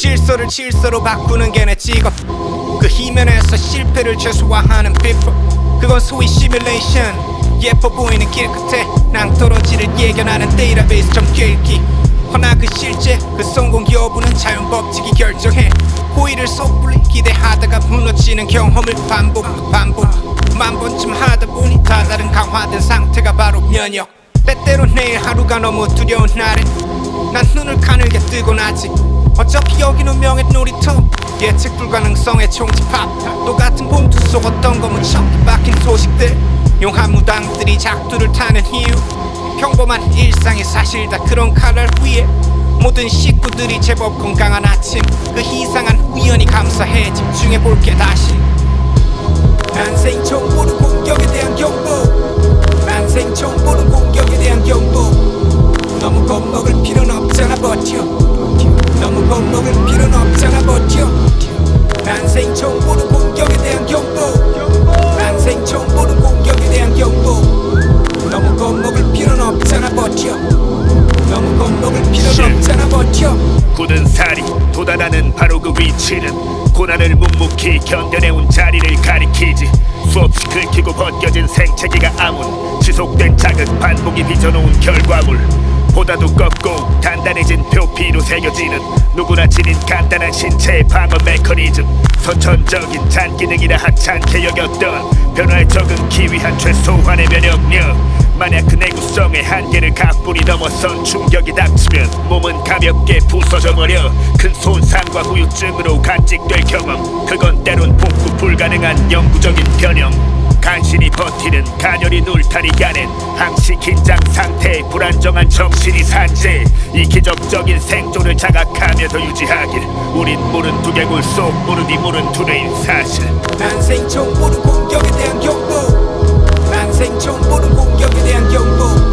질서를 질서로 바꾸는 게내 직업. 그 희면에서 실패를 최소화하는 people. 그건 소위 시뮬레이션 예뻐 보이는 길 끝에 낭떠러지를 예견하는 데이터베이스 점 꿰기. 허나 그 실제 그 성공 여부는 자연 법칙이 결정해. 호의를 섣불리 기대하다가 무너지는 경험을 반복 반복. 만 번쯤 하다 보니 다 다른 강화된 상태가 바로 면역. 때때로 내일 하루가 너무 두려운 날엔 난 눈을 가늘게 뜨곤 아직 어차피 여기는 명예 놀이터. 예측 불가능성의 총집합. 똑같은 봉투 속 어떤 거 무척 박힌 소식들. 용한 무당들이 작두를 타는 이유. 평범한 일상의 사실 다 그런 칼날 위에. 모든 식구들이 제법 건강한 아침. 그 이상한 우연히 감사해. 집중해 볼게 다시. 난생 처음 보는 공격에 대한 경고. 난생 처음 보는 공격에 치는 고난을 묵묵히 견뎌내온 자리를 가리키지 수없이 긁히고 벗겨진 생채기가 아문 지속된 자극 반복이 빚어놓은 결과물. 보다 두껍고 단단해진 표피로 새겨지는 누구나 지닌 간단한 신체의 방어 메커니즘 선천적인 잔기능이라 하찮게 여겼던 변화에 적응 기 위한 최소한의 면역력. 만약 그 내구성의 한계를 가뿐히 넘어선 충격이 닥치면 몸은 가볍게 부서져 버려 큰 손상과 후유증으로 간직될 경험. 그건 때론 복구 불가능한 영구적인 변형. 간신히 버티는 가녀린 울타리 안엔 항시 긴장 상태의 불안정한 정신이 산재. 이 기적적인 생존을 자각하며 더 유지하길. 우린 모른 두개골 속 무릎이 무른 두뇌인 사실. 난생 처음 보는 공격에 대한 경고. 난생 처음 보는 공격에 대한 경고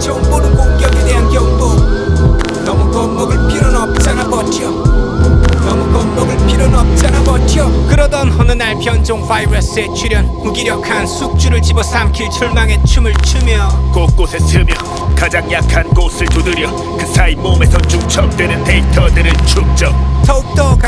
처음 보는 공격에 대한 경고. 너무 겁먹을 필요는 없잖아 버텨. 너무 겁먹을 필요는 없잖아 버텨. 그러던 어느 날 변종 바이러스의 출현 무기력한 숙주를 집어삼킬 절망의 춤을 추며 곳곳에 스며 가장 약한 곳을 두드려 그 사이 몸에서 중첩되는 데이터들을 축적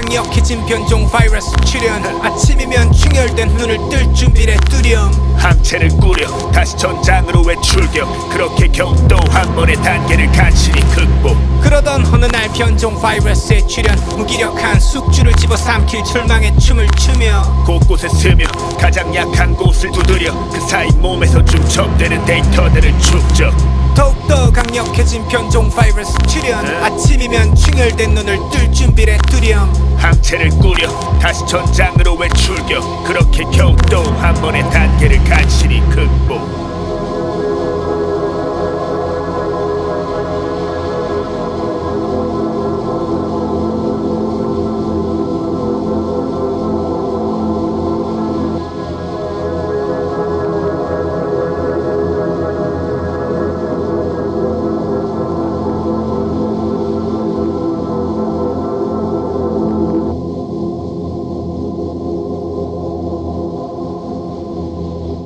강력해진 변종 바이러스 출현. 아침이면 충혈된 눈을 뜰 준비를 두렴. 항체를 꾸려. 다시 전장으로 외출격. 그렇게 겨우 또한 번의 단계를 간신히 극복. 그러던 어느 날 변종 바이러스의 출현 무기력한 숙주를 집어삼킬 절망의 춤을 추며 곳곳에 스며 가장 약한 곳을 두드려 그 사이 몸에서 중첩되는 데이터들을 축적. 더욱더 강력해진 변종 바이러스 출현. 아침이면 충혈된 눈을 뜰 준비를 두렴 항체를 꾸려 다시 전장으로 외출겨 그렇게 겨우 또 한 번의 단계를 간신히 극복.